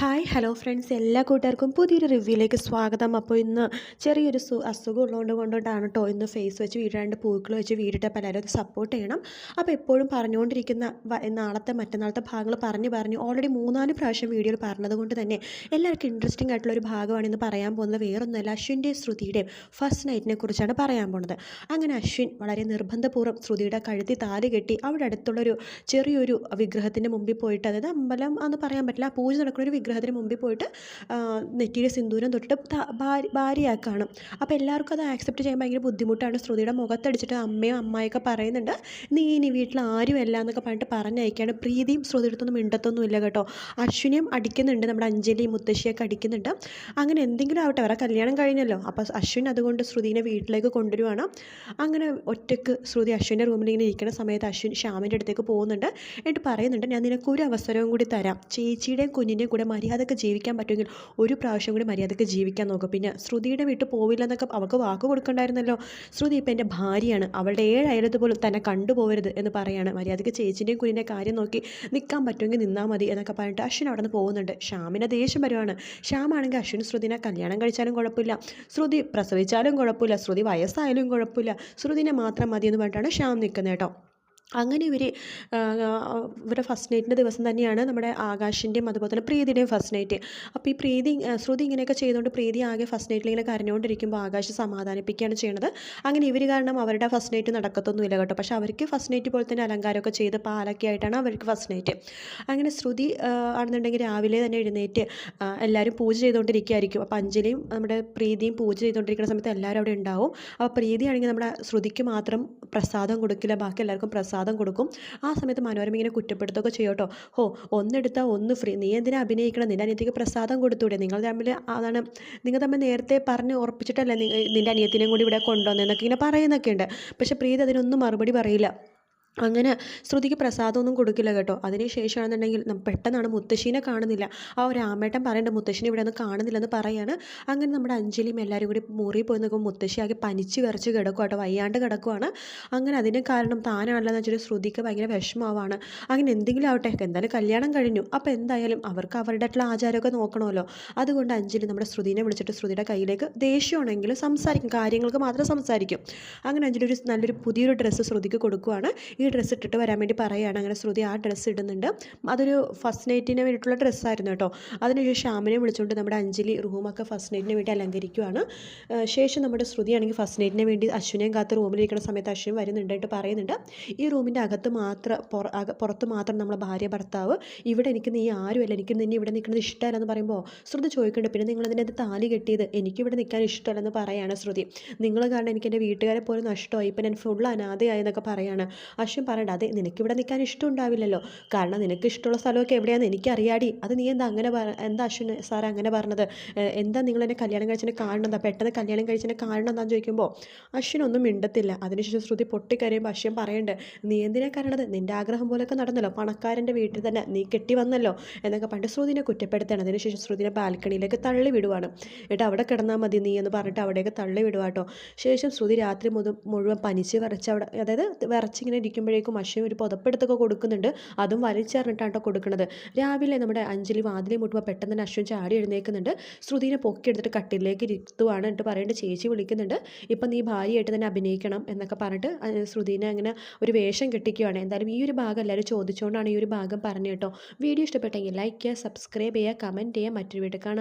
Hi hello friends എല്ലാ കൂട്ടുകാർക്കും പുതിയൊരു റിവ്യൂയിലേക്ക് സ്വാഗതം. അപ്പോൾ ഇന്ന് ചെറിയൊരു സു അസുഖം ഉള്ളതുകൊണ്ട് കൊണ്ടുകൊണ്ടാണ് കേട്ടോ ഇന്ന് ഫേസ് വെച്ച് വീടാണ്ട് പൂക്കൾ വെച്ച് വീടിട്ട് പലരും അത് സപ്പോർട്ട് ചെയ്യണം. അപ്പോൾ എപ്പോഴും പറഞ്ഞുകൊണ്ടിരിക്കുന്ന നാളത്തെ മറ്റന്നാളത്തെ ഭാഗങ്ങൾ പറഞ്ഞ് പറഞ്ഞ് ഓൾറെഡി മൂന്നാൽ പ്രാവശ്യം വീഡിയോയിൽ പറഞ്ഞത് കൊണ്ട് തന്നെ എല്ലാവർക്കും ഇൻട്രസ്റ്റിംഗ് ആയിട്ടുള്ള ഒരു ഭാഗമാണ് ഇന്ന് പറയാൻ പോകുന്നത്. വേറൊന്നുമല്ല അശ്വിന്റെ ശ്രുതിയുടെ ഫസ്റ്റ് നൈറ്റിനെ കുറിച്ചാണ് പറയാൻ പോകുന്നത്. അങ്ങനെ അശ്വിൻ വളരെ നിർബന്ധപൂർവം ശ്രുതിയുടെ കഴുത്തി താൽ കെട്ടി അവിടെ അടുത്തുള്ളൊരു ചെറിയൊരു വിഗ്രഹത്തിന്റെ മുമ്പിൽ പോയിട്ട് അതായത് അമ്പലം എന്ന് പറയാൻ പറ്റില്ല പൂജ നടക്കുന്ന ഒരു വിഗ്രഹത്തിന് മുമ്പിൽ പോയിട്ട് നെറ്റിയുടെ സിന്ദൂരം തൊട്ടിട്ട് ഭാര്യയാക്കാണ്. അപ്പോൾ എല്ലാവർക്കും അത് ആക്സെപ്റ്റ് ചെയ്യാൻ ഭയങ്കര ബുദ്ധിമുട്ടാണ്. ശ്രുതിയുടെ മുഖത്തടിച്ചിട്ട് അമ്മയും അമ്മായൊക്കെ പറയുന്നുണ്ട് നീ ഇനി വീട്ടിൽ ആരുമല്ല എന്നൊക്കെ പറഞ്ഞിട്ട് പറഞ്ഞയക്കുകയാണ്. പ്രീതിയും ശ്രുതിയെടുത്തൊന്നും മിണ്ടത്തൊന്നും ഇല്ല കേട്ടോ. അശ്വിനിയും അടിക്കുന്നുണ്ട് നമ്മുടെ അഞ്ജലി മുത്തശ്ശിയൊക്കെ അടിക്കുന്നുണ്ട്. അങ്ങനെ എന്തെങ്കിലും ആവട്ടെ അവരെ കല്യാണം കഴിഞ്ഞല്ലോ. അപ്പോൾ അശ്വിൻ അതുകൊണ്ട് ശ്രുതിനെ വീട്ടിലേക്ക് കൊണ്ടുവരുവാണ്. അങ്ങനെ ഒറ്റയ്ക്ക് ശ്രുതി അശ്വിന്റെ റൂമിൽ ഇങ്ങനെ ഇരിക്കുന്ന സമയത്ത് അശ്വിൻ ശ്യാമിന്റെ അടുത്തേക്ക് പോകുന്നുണ്ട്. എന്നിട്ട് പറയുന്നുണ്ട് ഞാൻ നിനക്കൊരു അവസരവും കൂടി തരാം. ചേച്ചിയുടെയും കുഞ്ഞിന്റെയും കൂടെ മര്യാദയ്ക്ക് ജീവിക്കാൻ പറ്റുമെങ്കിൽ ഒരു പ്രാവശ്യം കൂടി മര്യാദയ്ക്ക് ജീവിക്കാൻ നോക്കും. പിന്നെ ശ്രുതിയുടെ വീട്ടിൽ പോവില്ല എന്നൊക്കെ അവൾക്ക് വാക്ക് കൊടുക്കണ്ടായിരുന്നല്ലോ. ശ്രുതി ഇപ്പം എന്റെ ഭാര്യയാണ്. അവളുടെ ഏഴ് പോലും തന്നെ കണ്ടുപോകരുത് എന്ന് പറയാണ്. മര്യാദയ്ക്ക് ചേച്ചിന്റെയും കുഞ്ഞിന്റെ കാര്യം നോക്കി നിൽക്കാൻ പറ്റുമെങ്കിൽ നിന്നാൽ മതി എന്നൊക്കെ പറഞ്ഞിട്ട് അശ്വിൻ അവിടെ നിന്ന് പോകുന്നുണ്ട്. ശ്യാമിനെ ദേഷ്യം വരുവാണ്. ശ്യാമാണെങ്കിൽ അശ്വിൻ ശ്രുതിനെ കല്യാണം കഴിച്ചാലും കുഴപ്പമില്ല. ശ്രുതി പ്രസവിച്ചാലും കുഴപ്പമില്ല. ശ്രുതി വയസ്സായാലും കുഴപ്പമില്ല. ശ്രുതിനെ മാത്രം മതി എന്ന് പറഞ്ഞിട്ടാണ് ശ്യാം നിൽക്കുന്നത് കേട്ടോ. അങ്ങനെ ഇവർ ഇവരുടെ ഫസ്റ്റ് നൈറ്റിന്റെ ദിവസം തന്നെയാണ് നമ്മുടെ ആകാശിന്റെയും അതുപോലെ തന്നെ പ്രീതിയുടെയും ഫസ്റ്റ് നൈറ്റ് അപ്പോൾ ഈ പ്രീതി ശ്രുതി ഇങ്ങനെയൊക്കെ ചെയ്തുകൊണ്ട് പ്രീതി ആകെ ഫസ്റ്റ് നൈറ്റിൽ ഇങ്ങനെ കരഞ്ഞുകൊണ്ടിരിക്കുമ്പോൾ ആകാശ് സമാധാനിപ്പിക്കുകയാണ് ചെയ്യുന്നത് അങ്ങനെ ഇവർ കാരണം അവരുടെ ഫസ്റ്റ് നൈറ്റ് നടക്കത്തൊന്നുമില്ല കേട്ടോ. പക്ഷേ അവർക്ക് ഫസ്റ്റ് നൈറ്റ് പോലെ തന്നെ അലങ്കാരമൊക്കെ ചെയ്ത് പാലൊക്കെ ആയിട്ടാണ് അവർക്ക് ഫസ്റ്റ് നൈറ്റ് അങ്ങനെ ശ്രുതി ആണെന്നുണ്ടെങ്കിൽ രാവിലെ തന്നെ എഴുന്നേറ്റ് എല്ലാവരും പൂജ ചെയ്തുകൊണ്ടിരിക്കുകയായിരിക്കും അപ്പോൾ അഞ്ജലിയും നമ്മുടെ പ്രീതിയും പൂജ ചെയ്തുകൊണ്ടിരിക്കുന്ന സമയത്ത് എല്ലാവരും അവിടെ ഉണ്ടാവും. അപ്പോൾ പ്രീതിയാണെങ്കിൽ നമ്മുടെ ശ്രുതിക്ക് മാത്രം പ്രസാദം കൊടുക്കില്ല. ബാക്കി എല്ലാവർക്കും പ്രസാദം പ്രസാദം കൊടുക്കും. ആ സമയത്ത് മനോരമ ഇങ്ങനെ കുറ്റപ്പെടുത്തുകയൊക്കെ ചെയ്യും കേട്ടോ. ഹോ ഒന്നെടുത്താൽ ഒന്ന് ഫ്രീ. നീ എന്തിനാ അഭിനയിക്കണം നിന്റെ അനിയത്തിക്ക് പ്രസാദം കൊടുത്തൂടെ? നിങ്ങൾ തമ്മിൽ അതാണ്. നിങ്ങൾ തമ്മിൽ നേരത്തെ പറഞ്ഞ് ഉറപ്പിച്ചിട്ടല്ലേ നിന്റെ അനിയത്തിനെയും കൂടി ഇവിടെ കൊണ്ടുവന്നെന്നൊക്കെ ഇങ്ങനെ പറയുന്നൊക്കെ ഉണ്ട്. പക്ഷേ പ്രീതി അതിനൊന്നും മറുപടി പറയില്ല. അങ്ങനെ ശ്രുതിക്ക് പ്രസാദമൊന്നും കൊടുക്കില്ല കേട്ടോ. അതിന് ശേഷമാണെന്നുണ്ടെങ്കിൽ പെട്ടെന്നാണ് മുത്തശ്ശീനെ കാണുന്നില്ല. ആ ഒരു ആമേട്ടൻ പറയേണ്ട മുത്തശ്ശിനെ ഇവിടെ ഒന്നും കാണുന്നില്ലെന്ന് പറയാണ്. അങ്ങനെ നമ്മുടെ അഞ്ജലിയും എല്ലാവരും കൂടി മുറി പോയി നോക്കുമ്പോൾ മുത്തശ്ശി ആകെ പനിച്ച് വിറച്ച് കിടക്കും കേട്ടോ. വയ്യാണ്ട് കിടക്കുവാണ്. അങ്ങനെ അതിന് കാരണം താനാണല്ലോ എന്ന് വെച്ചാൽ ശ്രുതിക്ക് ഭയങ്കര വിഷമമാവാണ് അങ്ങനെ എന്തെങ്കിലും ആവട്ടെ എന്തായാലും കല്യാണം കഴിഞ്ഞു. അപ്പോൾ എന്തായാലും അവർക്ക് അവരുടെ ആയിട്ടുള്ള ആചാരമൊക്കെ നോക്കണമല്ലോ. അതുകൊണ്ട് അഞ്ജലി നമ്മുടെ ശ്രുതിനെ വിളിച്ചിട്ട് ശ്രുതിയുടെ കയ്യിലേക്ക് ദേഷ്യമാണെങ്കിൽ സംസാരിക്കും. കാര്യങ്ങൾക്ക് മാത്രം സംസാരിക്കും. അങ്ങനെ അഞ്ജലി ഒരു നല്ലൊരു പുതിയൊരു ഡ്രസ്സ് ശ്രുതിക്ക് കൊടുക്കുവാണ്. ഈ ഡ്രസ്സ് ഇട്ടിട്ട് വരാൻ വേണ്ടി പറയുകയാണ്. അങ്ങനെ ശ്രുതി ആ ഡ്രസ്സ് ഇടുന്നുണ്ട്. അതൊരു ഫസ്റ്റ് നൈറ്റിന് വേണ്ടിയിട്ടുള്ള ഡ്രസ്സായിരുന്നു കേട്ടോ. അതിനുശേഷം ശ്യാമിനെ വിളിച്ചുകൊണ്ട് നമ്മുടെ അഞ്ജലി റൂമൊക്കെ ഫസ്റ്റ് നൈറ്റിന് വേണ്ടി അലങ്കരിക്കുകയാണ് ശേഷം നമ്മുടെ ശ്രുതി ആണെങ്കിൽ ഫസ്റ്റ് നൈറ്റിന് വേണ്ടി അശ്വിനെയും കാത്ത് റൂമിലിരിക്കുന്ന സമയത്ത് അശ്വിൻ വരുന്നുണ്ടായിട്ട് പറയുന്നുണ്ട്. ഈ റൂമിന്റെ അകത്ത് മാത്രം പുറത്ത് മാത്രം നമ്മളെ ഭാര്യ ഭർത്താവ്. ഇവിടെ എനിക്ക് നീ ആരുമല്ല എനിക്ക് നിന്നെ ഇവിടെ നിൽക്കുന്നത് ഇഷ്ടമല്ലെന്ന് പറയുമ്പോൾ ശ്രുതി ചോദിക്കുന്നുണ്ട് പിന്നെ നിങ്ങൾ ഇതിനകത്ത് താലി കെട്ടിയത്? എനിക്കിവിടെ നിൽക്കാൻ ഇഷ്ടമല്ലെന്ന് പറയാണ് ശ്രുതി. നിങ്ങൾ കാരണം എനിക്ക് എന്റെ വീട്ടുകാരെ പോലും നഷ്ടമായി. ഇപ്പം ഞാൻ ഫുൾ പറയാണ്. അശ്വിൻ പ്രാവശ്യം പറയണ്ട. അതെ നിനക്കിവിടെ നിൽക്കാൻ ഇഷ്ടമുണ്ടാവില്ലല്ലോ കാരണം നിനക്ക് ഇഷ്ടമുള്ള സ്ഥലമൊക്കെ എവിടെയാണെന്ന് എനിക്കറിയാടി. അത് നീ എന്താ അങ്ങനെ എന്താ അശ്വിൻ സാർ അങ്ങനെ പറഞ്ഞത്? എന്താ നിങ്ങൾ എന്നെ കല്യാണം കഴിച്ചതിന് എന്താ? പെട്ടെന്ന് കല്യാണം കഴിച്ചതിന് കാരണം എന്താണെന്ന് ചോദിക്കുമ്പോൾ അശ്വിനൊന്നും മിണ്ടത്തില്ല. അതിനുശേഷം ശ്രുതി പൊട്ടിക്കരയുമ്പോൾ അശ്വൻ പറയണ്ട് നീ എന്തിനാ കരണത് നിന്റെ ആഗ്രഹം പോലെയൊക്കെ നടന്നല്ലോ. പണക്കാരന്റെ വീട്ടിൽ തന്നെ നീ കെട്ടി വന്നല്ലോ. എന്നൊക്കെ പണ്ട് ശ്രുതിനെ കുറ്റപ്പെടുത്തണം അതിനുശേഷം ശ്രുതിനെ ബാൽക്കണിയിലേക്ക് തള്ളി വിടുവാണ്. എന്നിട്ട് അവിടെ കിടന്നാൽ മതി നീ എന്ന് പറഞ്ഞിട്ട് അവിടെയൊക്കെ തള്ളി വിടുവാട്ടോ. ശേഷം ശ്രുതി രാത്രി മുഴുവൻ പനിച്ച് വിറച്ച് അവിടെ അതായത് വിറച്ചിങ്ങനെ ഇരിക്കുമ്പോൾ കഴിയുമ്പോഴേക്കും അശ്വിൻ ഒരു പുതപ്പെടുത്തൊക്കെ കൊടുക്കുന്നുണ്ട്. അതും വലിച്ചെറിഞ്ഞിട്ടാണ് കൊടുക്കുന്നത് രാവിലെ നമ്മുടെ അഞ്ജലി വാതിലെ മുട്ടുമ്പോൾ പെട്ടെന്ന് തന്നെ അശ്വിൻ ചാടി എഴുന്നേൽക്കുന്നുണ്ട് ശ്രുതിനെ പൊക്കിയെടുത്തിട്ട് കട്ടിലേക്ക് ഇരുത്തുവാണ് എന്നിട്ട് പറയേണ്ടത് ചേച്ചി വിളിക്കുന്നുണ്ട്. ഇപ്പം നീ ഭാര്യയായിട്ട് തന്നെ അഭിനയിക്കണം എന്നൊക്കെ പറഞ്ഞിട്ട് ശ്രുതിനെ അങ്ങനെ ഒരു വേഷം കെട്ടിക്കുകയാണ് എന്തായാലും ഈ ഒരു ഭാഗം എല്ലാവരും ചോദിച്ചുകൊണ്ടാണ് ഈ ഒരു ഭാഗം പറഞ്ഞു കേട്ടോ. വീഡിയോ ഇഷ്ടപ്പെട്ടെങ്കിൽ ലൈക്ക് ചെയ്യുക സബ്സ്ക്രൈബ് ചെയ്യുക കമന്റ് ചെയ്യുക. മറ്റൊരു വീട്ടിൽ കാണാം.